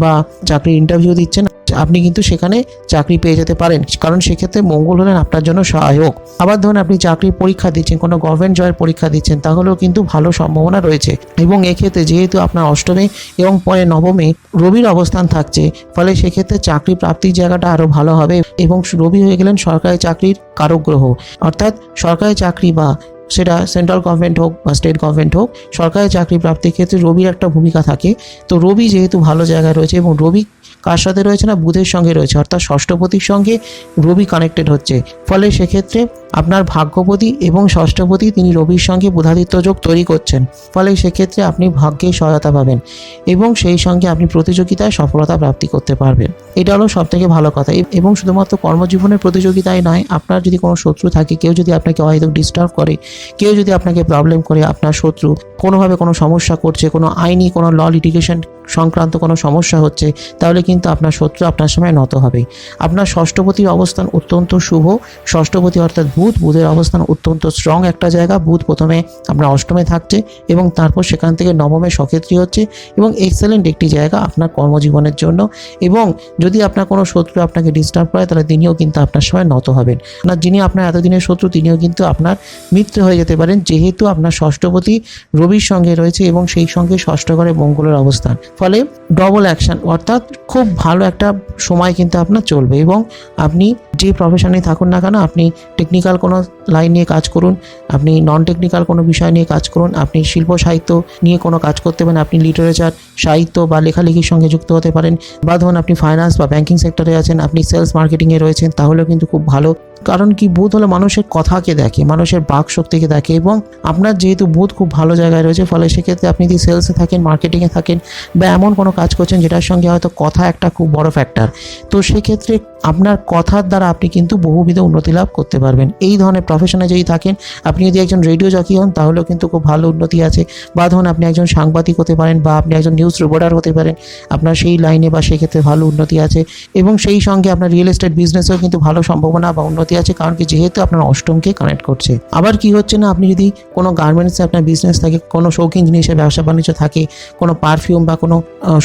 বা চাকরির ইন্টারভিউ দিচ্ছেন আপনি কিন্তু সেখানে চাকরি পেয়ে যেতে পারেন। কারণ সেক্ষেত্রে মঙ্গল হলেন আপনার জন্য সহায়ক। আবার ধরুন আপনি চাকরির পরীক্ষা দিচ্ছেন, কোনো গভর্নমেন্ট জয়ের পরীক্ষা দিচ্ছেন, তাহলেও কিন্তু ভালো সম্ভাবনা রয়েছে। এবং এক্ষেত্রে যেহেতু আপনার অষ্টমে এবং পরে নবমে রবির অবস্থান থাকছে, ফলে সেক্ষেত্রে চাকরি প্রাপ্তির জায়গাটা আরও ভালো হবে এবং রবি হয়ে গেলেন সরকারি চাকরির কারক গ্রহ অর্থাৎ সরকারি চাকরি বা সেটা সেন্ট্রাল গভর্নমেন্ট হোক বা স্টেট গভর্নমেন্ট হোক, সরকারি চাকরি প্রাপ্তির ক্ষেত্রে রবির একটা ভূমিকা থাকে। তো রবি যেহেতু ভালো জায়গায় রয়েছে এবং রবি কার সাথে রয়েছে না? বুধের সঙ্গে রয়েছে। অর্থাৎ ষষ্ঠপতির সঙ্গে রবি কানেক্টেড হচ্ছে। ফলে সেক্ষেত্রে আপনার ভাগ্যপতি এবং ষষ্ঠপতি তিনি রবির সঙ্গে বুধাদিত্য যোগ তৈরি করছেন। ফলে সেক্ষেত্রে আপনি ভাগ্যে সহায়তা পাবেন এবং সেই সঙ্গে আপনি প্রতিযোগিতায় সফলতা প্রাপ্তি করতে পারবেন। এটা হলো সব থেকে ভালো কথা। এবং শুধুমাত্র কর্মজীবনের প্রতিযোগিতায় নয়, আপনার যদি কোনো শত্রু থাকে, কেউ যদি আপনাকে হয়তো ডিস্টার্ব করে, কেউ যদি আপনাকে প্রবলেম করে, আপনার শত্রু কোনোভাবে কোনো সমস্যা করছে, কোনো আইনি কোনো ল লিটিগেশন সংক্রান্ত কোনো সমস্যা হচ্ছে, তাহলে কিন্তু আপনার শত্রু আপনার সময় নত হবে। আপনার ষষ্ঠপতির অবস্থান অত্যন্ত শুভ। ষষ্ঠপতি অর্থাৎ বুধ, বুধের অবস্থান অত্যন্ত স্ট্রং একটা জায়গা। বুধ প্রথমে আপনার অষ্টমে থাকছে এবং তারপর সেখান থেকে নবমে সক্ষেত্রী হচ্ছে এবং এক্সেলেন্ট একটি জায়গা আপনার কর্মজীবনের জন্য এবং যদি আপনার কোনো শত্রু আপনাকে ডিস্টার্ব করে, তাহলে তিনিও কিন্তু আপনার সময় নত হবেন। না, যিনি আপনার এতদিনের শত্রু, তিনিও কিন্তু আপনার মিত্র হয়ে যেতে পারেন, যেহেতু আপনার ষষ্ঠপতি রবির সঙ্গে রয়েছে এবং সেই সঙ্গে ষষ্ঠ ঘরে মঙ্গলের অবস্থান। ফলে ডবল অ্যাকশন অর্থাৎ খুব ভালো একটা সময় কিন্তু আপনার চলবে এবং আপনি যে প্রফেশনে থাকুন না কেন, আপনি টেকনিক্যাল কোনো লাইন নিয়ে কাজ করুন, আপনি নন টেকনিক্যাল কোনো বিষয় নিয়ে কাজ করুন, আপনি শিল্প, সাহিত্য নিয়ে কোনো কাজ করতে পারেন, আপনি লিটারেচার সাহিত্য বা লেখালেখির সঙ্গে যুক্ত হতে পারেন বা ধরুন আপনি ফাইন্যান্স বা ব্যাঙ্কিং সেক্টরে আছেন, আপনি সেলস মার্কেটিংয়ে রয়েছেন, তাহলেও কিন্তু খুব ভালো কারণ কি বুধ হলো মানুষের কথাকে দেখে, মানুষের বাক শক্তিকে দেখে এবং আপনার যেহেতু বুধ খুব ভালো জায়গায় রয়েছে, ফলে সেক্ষেত্রে আপনি যদি সেলসে থাকেন মার্কেটিংয়ে থাকেন বা এমন কোনো কাজ করছেন যেটার সঙ্গে হয়তো কথা একটা খুব বড় ফ্যাক্টর তো সেক্ষেত্রে আপনার কথার দ্বারা আপনি কিন্তু বহুবিধ উন্নতি লাভ করতে পারবেন। এই ধরনের প্রফেশনে যদি থাকেন, আপনি যদি একজন রেডিও জকি হন, তাহলেও কিন্তু খুব ভালো উন্নতি আছে। বা ধরুন আপনি একজন সাংবাদিক হতে পারেন বা আপনি একজন নিউজ রিপোর্টার হতে পারেন, আপনার সেই লাইনে বা সেই ক্ষেত্রে ভালো উন্নতি আছে এবং সেই সঙ্গে আপনার রিয়েল এস্টেট বিজনেসেও কিন্তু ভালো সম্ভাবনা বা উন্নতি আছে, কারণ কি যেহেতু আপনার অষ্টমকে কানেক্ট করছে। আবার কি হচ্ছে না, আপনি যদি কোনো গার্মেন্টসে আপনার বিজনেস থাকে, কোনো শৌখিন জিনিসের ব্যবসা বাণিজ্য থাকে, কোনো পারফিউম বা কোনো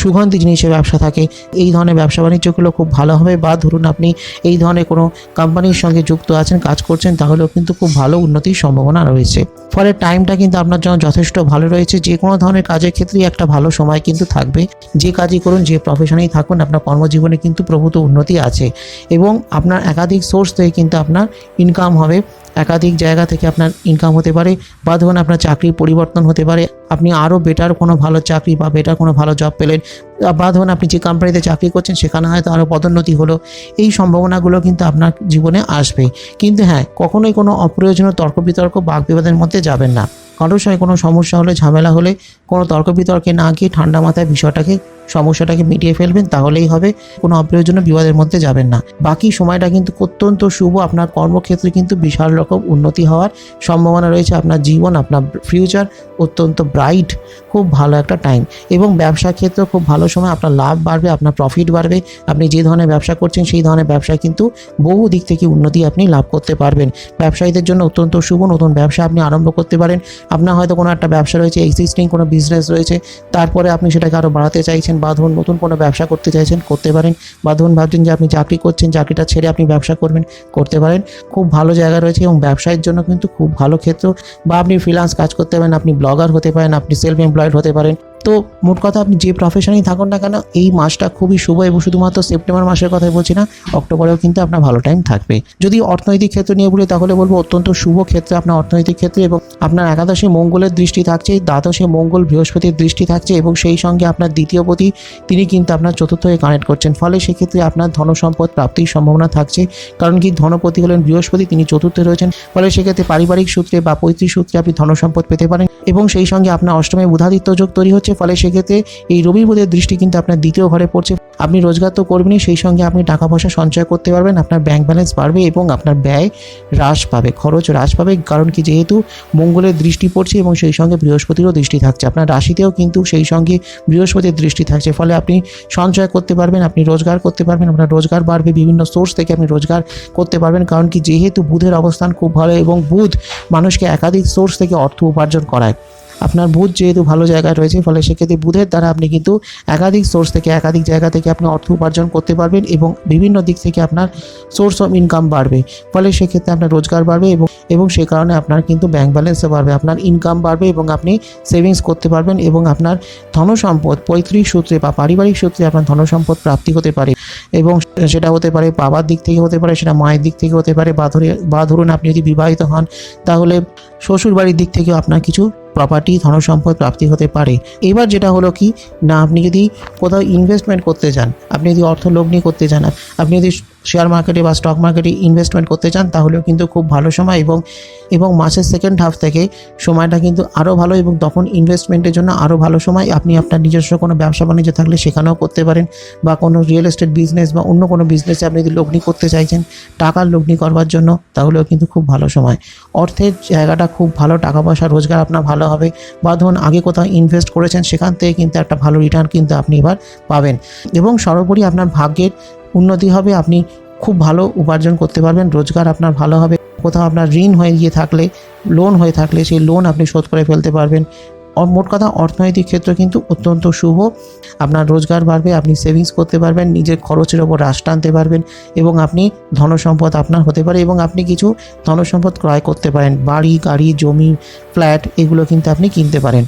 সুগন্ধি জিনিসের ব্যবসা থাকে, এই ধরনের ব্যবসা বাণিজ্যগুলো খুব ভালো হবে বা ধরুন আপনি এই ধরনের কোনো কোম্পানির সঙ্গে যুক্ত আছেন, কাজ করছেন, তাহলেও কিন্তু খুব ভালো উন্নতির সম্ভাবনা রয়েছে। ফলে টাইমটা কিন্তু আপনার জন্য যথেষ্ট ভালো রয়েছে। যে কোনো ধরনের কাজের ক্ষেত্রেই একটা ভালো সময় কিন্তু থাকবে। যে কাজই করুন, যে প্রফেশনেই থাকুন, আপনার কর্মজীবনে কিন্তু প্রভূত উন্নতি আছে। এবং আপনার একাধিক সোর্স থেকে কিন্তু আপনার ইনকাম হবে। একাধিক জায়গা থেকে আপনার ইনকাম হতে পারে বা ধরুন আপনার চাকরির পরিবর্তন হতে পারে। আপনি আরও বেটার কোনো ভালো চাকরি বা বেটার কোনো ভালো জব পেলেন বা ধরুন আপনি যে কোম্পানিতে চাকরি করছেন সেখানে হয়তো আরও পদোন্নতি হলো। এই সম্ভাবনাগুলো কিন্তু আপনার জীবনে আসবে। কিন্তু হ্যাঁ কখনোই কোনো অপ্রয়োজনীয় তর্ক বিতর্ক, বাক বিবাদের মধ্যে যাবেন না। কারোর সঙ্গে কোনো সমস্যা হলে, ঝামেলা হলে কোনো তর্ক বিতর্কে না গিয়ে ঠান্ডা মাথায় বিষয়টাকে, সমস্যাটাকে মিটিয়ে ফেলবেন, তাহলেই হবে। কোনো অপ্রয়োজনীয় বিবাদের মধ্যে যাবেন না। বাকি সময়টা কিন্তু অত্যন্ত শুভ। আপনার কর্মক্ষেত্রে কিন্তু বিশাল রকম উন্নতি হওয়ার সম্ভাবনা রয়েছে। আপনার জীবন, আপনার ফিউচার অত্যন্ত ব্রাইট খুব ভালো একটা টাইম এবং ব্যবসা ক্ষেত্রে খুব ভালো সময় আপনার লাভ বাড়বে, আপনার প্রফিট বাড়বে। আপনি যে ধরনের ব্যবসা করছেন, সেই ধরনের ব্যবসায় কিন্তু বহু দিক থেকে উন্নতি আপনি লাভ করতে পারবেন। ব্যবসায়ীদের জন্য অত্যন্ত শুভ নতুন ব্যবসা আপনি আরম্ভ করতে পারেন। আপনার হয়তো কোনো একটা ব্যবসা রয়েছে এক্সিস্টিং কোনো বিজনেস রয়েছে। তারপরে আপনি সেটাকে আরও বাড়াতে চাইছেন, বা ধরুন নতুন কোনো ব্যবসা করতে চাইছেন, করতে পারেন, বা ধরুন ভাবছেন যে আপনি চাকরি করছেন, চাকরিটা ছেড়ে আপনি ব্যবসা করবেন, করতে পারেন। খুব ভালো জায়গা রয়েছে এবং ব্যবসায়ের জন্য কিন্তু খুব ভালো ক্ষেত্র। বা আপনি ফ্রিলান্স কাজ করতে পারেন, আপনি ব্লগার হতে পারেন, আপনি সেলফ এমপ্লয়েড হতে পারেন। তো মোট কথা আপনি যে প্রফেশনেই থাকুন না কেন, এই মাসটা খুবই শুভ এবং শুধুমাত্র সেপ্টেম্বর মাসের কথাই বলছি না অক্টোবরেও কিন্তু আপনার ভালো টাইম থাকবে। যদি অর্থনৈতিক ক্ষেত্র নিয়ে বলি, তাহলে বলব অত্যন্ত শুভ ক্ষেত্রে আপনার অর্থনৈতিক ক্ষেত্রে এবং আপনার একাদশে মঙ্গলের দৃষ্টি থাকছে, দ্বাদশে মঙ্গল বৃহস্পতির দৃষ্টি থাকছে এবং সেই সঙ্গে আপনার দ্বিতীয় পতি, তিনি কিন্তু আপনার চতুর্থ হয়ে কানেক্ট করছেন। ফলে সেক্ষেত্রে আপনার ধন সম্পদ প্রাপ্তির সম্ভাবনা থাকছে, কারণ কি ধনপতি হলেন বৃহস্পতি, তিনি চতুর্থে রয়েছেন। ফলে সেক্ষেত্রে পারিবারিক সূত্রে বা পৈতৃক সূত্রে আপনি ধন সম্পদ পেতে পারেন এবং সেই সঙ্গে আপনার অষ্টমে বুধাদিত্য যোগ তৈরি হচ্ছে ফলে সেক্ষেত্রে এই রবি বুধের দৃষ্টি কিন্তু আপনার দ্বিতীয় ঘরে পড়ছে। আপনি রোজগার তো করবেনই, সেই সঙ্গে আপনি টাকা পয়সা সঞ্চয় করতে পারবেন, আপনার ব্যাংক ব্যালেন্স বাড়বে এবং আপনার ব্যয় হ্রাস পাবে, খরচ হ্রাস পাবে, কারণ কি যেহেতু মঙ্গলের দৃষ্টি পড়ছে এবং সেই সঙ্গে বৃহস্পতিরও দৃষ্টি থাকছে। আপনার রাশিতেও কিন্তু সেই সঙ্গে বৃহস্পতির দৃষ্টি থাকছে, ফলে আপনি সঞ্চয় করতে পারবেন, আপনি রোজগার করতে পারবেন, আপনার রোজগার বাড়বে, বিভিন্ন সোর্স থেকে আপনি রোজগার করতে পারবেন, কারণ কি যেহেতু বুধের অবস্থান খুব ভালো এবং বুধ মানুষকে একাধিক সোর্স থেকে অর্থ উপার্জন করায়। আপনার বুধ যেহেতু ভালো জায়গায় রয়েছে, ফলে সেক্ষেত্রে বুধের দ্বারা আপনি কিন্তু একাধিক সোর্স থেকে, একাধিক জায়গা থেকে আপনি অর্থ উপার্জন করতে পারবেন এবং বিভিন্ন দিক থেকে আপনার সোর্স অফ ইনকাম বাড়বে। ফলে সেক্ষেত্রে আপনার রোজগার বাড়বে এবং এবং সে কারণে আপনার কিন্তু ব্যাংক ব্যালেন্সও বাড়বে, আপনার ইনকাম বাড়বে এবং আপনি সেভিংস করতে পারবেন এবং আপনার ধনসম্পদ পৈতৃক সূত্রে বা পারিবারিক সূত্রে আপনার ধনসম্পদ প্রাপ্তি হতে পারে এবং সেটা হতে পারে বাবার দিক থেকে হতে পারে, সেটা মায়ের দিক থেকে হতে পারে বা ধরে, বা ধরুন আপনি যদি বিবাহিত হন, তাহলে শ্বশুর বাড়ির দিক থেকেও আপনার কিছু প্রপার্টি ধনসম্পদ প্রাপ্তি হতে পারে। এবার যেটা হলো কি, না আপনি যদি কোথাও ইনভেস্টমেন্ট করতে চান আপনি যদি অর্থ লগ্নি করতে চান আপনি যদি শেয়ার মার্কেটে বা স্টক মার্কেটে ইনভেস্টমেন্ট করতে চান, তাহলেও কিন্তু খুব ভালো সময় এবং এবং মাসের সেকেন্ড হাফ থেকে সময়টা কিন্তু আরও ভালো এবং তখন ইনভেস্টমেন্টের জন্য আরও ভালো সময়। আপনি আপনার নিজস্ব কোনো ব্যবসা বাণিজ্য থাকলে সেখানেও করতে পারেন বা কোনো রিয়েল এস্টেট বিজনেস বা অন্য কোনো বিজনেসে আপনি যদি লগ্নি করতে চাইছেন, টাকার লগ্নি করবার জন্য, তাহলেও কিন্তু খুব ভালো সময়। অর্থের জায়গাটা খুব ভালো, টাকা পয়সা, রোজগার আপনার ভালো হবে বা ধরুন আগে কোথাও ইনভেস্ট করেছেন, সেখান থেকে কিন্তু একটা ভালো রিটার্ন কিন্তু আপনি এবার পাবেন। এবং সর্বোপরি আপনার ভাগ্যের উন্নতি হবে, আপনি খুব ভালো উপার্জন করতে পারবেন, রোজগার আপনার ভালো হবে। কোথাও আপনার ঋণ হয়ে গিয়ে থাকলে লোন হয়ে থাকলে সেই লোন আপনি শোধ করে ফেলতে পারবেন। মোট কথা অর্থনৈতিক ক্ষেত্র কিন্তু অত্যন্ত শুভ। আপনার রোজগার বাড়বে, আপনি সেভিংস করতে পারবেন, নিজের খরচের ওপর হ্রাস টানতে পারবেন এবং আপনি ধনসম্পদ আপনার হতে পারে এবং আপনি কিছু ধনসম্পদ ক্রয় করতে পারেন। বাড়ি, গাড়ি, জমি ফ্ল্যাট এগুলো কিন্তু আপনি কিনতে পারেন।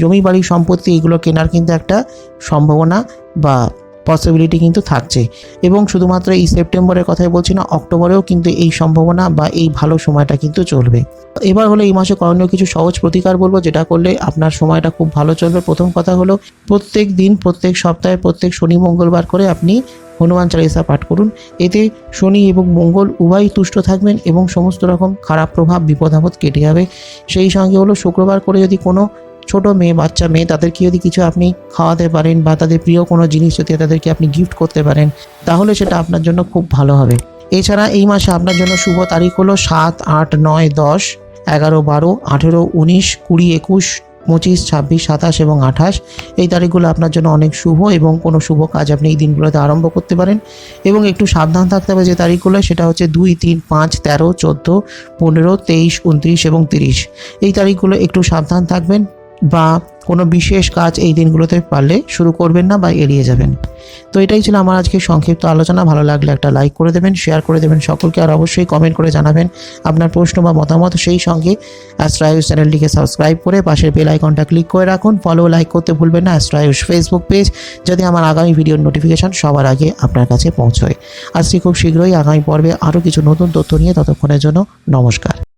জমি, বাড়ি সম্পত্তি এগুলো কেনার কিন্তু একটা সম্ভাবনা বা পসিবিলিটি কিন্তু থাকছে। এবং শুধুমাত্র এই সেপ্টেম্বরের কথাই বলছি না, অক্টোবরেও কিন্তু এই সম্ভাবনা বা এই ভালো সময়টা কিন্তু চলবে। এবার হলো এই মাসে করণীয় কিছু সহজ প্রতিকার বলব, যেটা করলে আপনার সময়টা খুব ভালো চলবে। প্রথম কথা হলো, প্রত্যেক দিন, প্রত্যেক সপ্তাহে, প্রত্যেক শনি, মঙ্গলবার করে আপনি হনুমান চালিসা পাঠ করুন। এতে শনি এবং মঙ্গল উভয়ই তুষ্ট থাকবেন এবং সমস্ত রকম খারাপ প্রভাব, বিপদ, আপদ কেটে যাবে। সেই সঙ্গে হলো শুক্রবার করে যদি কোনো ছোট মেয়ে, বাচ্চা মেয়ে, তাদেরকে যদি কিছু আপনি খাওয়াতে পারেন বা তাদের প্রিয় কোনো জিনিস যদি তাদেরকে আপনি গিফট করতে পারেন, তাহলে সেটা আপনার জন্য খুব ভালো হবে। এছাড়া এই মাসে আপনার জন্য শুভ তারিখ হলো সাত, আট, নয়, দশ, এগারো, বারো, আঠেরো, উনিশ, কুড়ি, একুশ, পঁচিশ, ছাব্বিশ, সাতাশ এবং আঠাশ। এই তারিখগুলো আপনার জন্য অনেক শুভ এবং কোনো শুভ কাজ আপনি এই দিনগুলোতে আরম্ভ করতে পারেন। এবং একটু সাবধান থাকতে হবে যে তারিখগুলো, সেটা হচ্ছে দুই, তিন, পাঁচ, তেরো, চোদ্দ, পনেরো, তেইশ, উনত্রিশ এবং তিরিশ। এই তারিখগুলো একটু সাবধান থাকবেন। বা কোনো বিশেষ কাজ এই দিনগুলোতে পারলে শুরু করবেন না বা এড়িয়ে যাবেন। তো এটাই ছিল আমার আজকে সংক্ষিপ্ত আলোচনা। ভালো লাগলে একটা লাইক করে দেবেন শেয়ার করে দেবেন সকলকে, আর অবশ্যই কমেন্ট করে জানাবেন আপনার প্রশ্ন বা মতামত সেই সঙ্গে। অ্যাস্ট্রায়ুষ চ্যানেলটিকে সাবস্ক্রাইব করে পাশের বেল আইকনটা ক্লিক করে রাখুন। ফলো লাইক করতে ভুলবেন না। অ্যাস্ট্রায়ুষ ফেসবুক পেজ যাতে আমার আগামী ভিডিওর নোটিফিকেশান সবার আগে আপনার কাছে পৌঁছয়। আজকে খুব শীঘ্রই আগামী পর্বে আরও কিছু নতুন তথ্য নিয়ে ততক্ষণের জন্য নমস্কার।